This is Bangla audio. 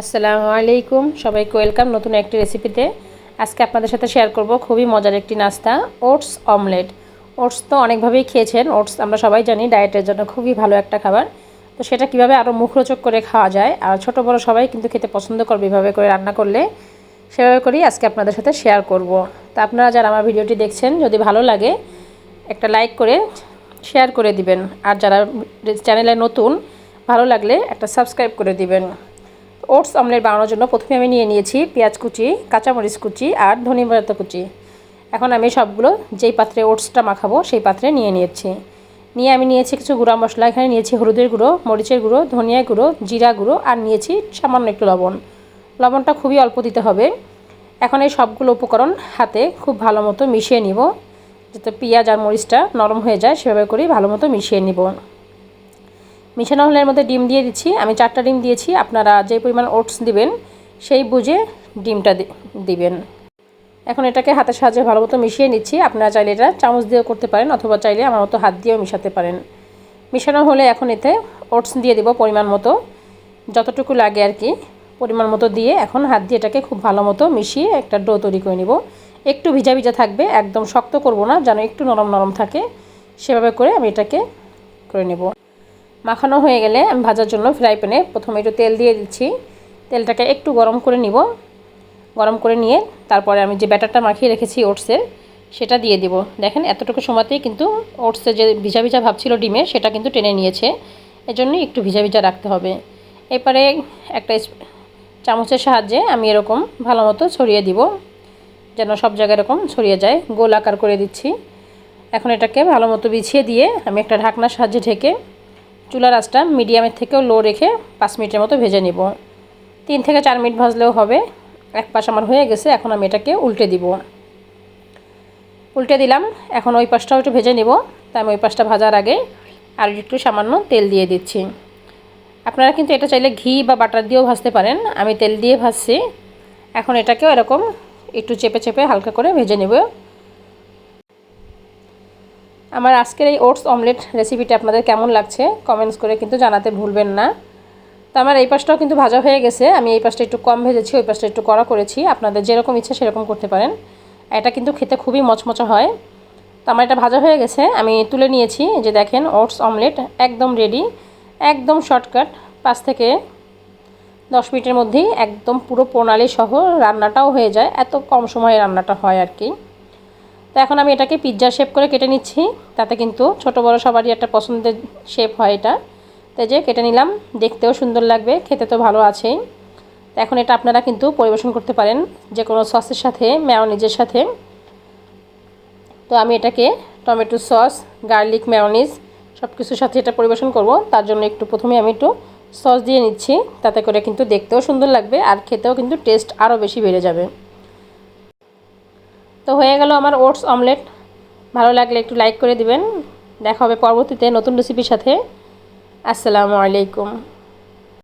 আসসালামু আলাইকুম। সবাইকে ওয়েলকাম নতুন একটি রেসিপিতে। আজকে আপনাদের সাথে শেয়ার করব খুবই মজার একটি নাস্তা, ওটস অমলেট। ওটস তো অনেকভাবেই খেয়েছেন। ওটস আমরা সবাই জানি ডায়েটের জন্য খুবই ভালো একটা খাবার। তো সেটা কীভাবে আরও মুখরোচক করে খাওয়া যায় আর ছোট বড় সবাই কিন্তু খেতে পছন্দ করবে এভাবে করে রান্না করলে, সেভাবে করেই আজকে আপনাদের সাথে শেয়ার করব। তো আপনারা যারা আমার ভিডিওটি দেখছেন, যদি ভালো লাগে, একটা লাইক করে শেয়ার করে দিবেন। আর যারা চ্যানেলে নতুন, ভালো লাগলে একটা সাবস্ক্রাইব করে দিবেন। ওটস অমলেট বানানোর জন্য প্রথমে আমি নিয়ে নিয়েছি পেঁয়াজ কুচি, কাঁচামরিচ কুচি আর ধনে পাতা কুচি। এখন আমি সবগুলো যেই পাত্রে ওটসটা মাখাবো সেই পাত্রে নিয়ে নিয়েছি। নিয়ে আমি নিয়েছি কিছু গুঁড়া মশলা। এখানে নিয়েছি হলুদের গুঁড়ো, মরিচের গুঁড়ো, ধনিয়া গুঁড়ো, জিরা গুঁড়ো আর নিয়েছি সামান্য একটু লবণ। লবণটা খুবই অল্প দিতে হবে। এখন এই সবগুলো উপকরণ হাতে খুব ভালো মতো মিশিয়ে নিব। যাতে পেঁয়াজ আর মরিচটা নরম হয়ে যায় সেভাবে করেই ভালো মতো মিশিয়ে নিব। মিশানো হলে মধ্যে ডিম দিয়ে দিচ্ছি। আমি চারটা ডিম দিয়েছি, আপনারা যে পরিমাণ ওটস দিবেন, সেই বুঝে ডিমটা দিবেন। এখন এটাকে হাতের সাহায্যে ভালো মতো মিশিয়ে নিচ্ছি। আপনারা চাইলে এটা চামচ দিয়েও করতে পারেন, অথবা চাইলে আমার মতো হাত দিয়েও মিশাতে পারেন। মিশানো হলে এখন এতে ওটস দিয়ে দেব পরিমাণ মতো। যতটুকু লাগে আর কি, পরিমাণ মতো দিয়ে এখন হাত দিয়ে এটাকে খুব ভালো মতো মিশিয়ে একটা ডো তৈরি করে নিব। একটু ভিজা ভিজা থাকবে, একদম শক্ত করব না, যেন একটু নরম নরম থাকে। সেভাবে করে আমি এটাকে করে নেব। মাখানো হয়ে গেলে আমি ভাজার জন্য ফ্রাই প্যানে প্রথমে একটু তেল দিয়ে দিচ্ছি। তেলটাকে একটু গরম করে নিব। গরম করে নিয়ে তারপরে আমি যে ব্যাটারটা মাখিয়ে রেখেছি ওটসের, সেটা দিয়ে দিব। দেখেন এতটুকু সময়তেই কিন্তু ওটসের যে ভিজা ভিজা ভাব ছিল ডিমের, সেটা কিন্তু টেনে নিয়েছে। এজন্য একটু ভিজা ভিজা রাখতে হবে। এরপরে একটা চামচের সাহায্যে আমি এরকম ভালো মতো ছড়িয়ে দিব। যেন সব জায়গায় এরকম ছড়িয়ে যায়। গোল আকার করে দিচ্ছি। এখন এটাকে ভালো মতো বিছিয়ে দিয়ে আমি একটা ঢাকনার সাহায্যে ঢেকে চুলার আঁচটা মিডিয়ামের থেকেও লো রেখে পাঁচ মিনিটের মতো ভেজে নিব। তিন থেকে চার মিনিট ভাজলেও হবে। এক পাশ আমার হয়ে গেছে, এখন আমি এটাকে উল্টে দিব। উল্টে দিলাম, এখন ওই পাশটাও একটু ভেজে নিব। তাই আমি ওই পাশটা ভাজার আগে আর একটু সামান্য তেল দিয়ে দিচ্ছি। আপনারা কিন্তু এটা চাইলে ঘি বা বাটার দিয়েও ভাজতে পারেন। আমি তেল দিয়ে ভাজছি। এখন এটাকেও এরকম একটু চেপে চেপে হালকা করে ভেজে নেব। আমার আজকের এই ওটস অমলেট রেসিপিটা আপনাদের কেমন লাগছে কমেন্টস করে কিন্তু জানাতে ভুলবেন না। তো আমার এই পাশটাও কিন্তু ভাজা হয়ে গেছে, আমি এই পাশটা একটু কম ভেজেছি, ওই পাশটা একটু কড়া করেছি, আপনাদের যেরকম ইচ্ছা সেরকম করতে পারেন। এটা কিন্তু খেতে খুবই মচমচা হয়। তো আমার এটা ভাজা হয়ে গেছে, আমি তুলে নিয়েছি যে দেখেন ওটস অমলেট একদম রেডি একদম শর্টকাট পাঁচ থেকে দশ মিনিটের মধ্যেই একদম পুরো প্রণালী সহ রান্নাটাও হয়ে যায়, এত কম সময়ে রান্নাটা হয় আর কি। তো এখন আমি এটাকে পিৎজা শেপ করে কেটে নিচ্ছি। তাতে কিন্তু ছোট বড় সবারই একটা পছন্দের শেপ হয় এটা। তো যে কেটে নিলাম, দেখতেও সুন্দর লাগবে, খেতে তো ভালো আছেই। তো এখন এটা আপনারা কিন্তু পরিবেশন করতে পারেন যে কোনো সসের সাথে ম্যাওনিজের সাথে। তো আমি এটাকে টমেটো সস গার্লিক ম্যাওনিজ সব কিছুর সাথে এটা পরিবেশন করব। তার জন্য একটু প্রথমে আমি একটু সস দিয়ে নিচ্ছি। তাতে করে কিন্তু দেখতেও সুন্দর লাগবে আর খেতেও কিন্তু টেস্ট আরও বেশি বেড়ে যাবে। তো হয়ে গেল আমার ওটস অমলেট। ভালো লাগলে একটু লাইক করে দিবেন। দেখা হবে পরবর্তীতে নতুন রেসিপির সাথে। আসসালামু আলাইকুম।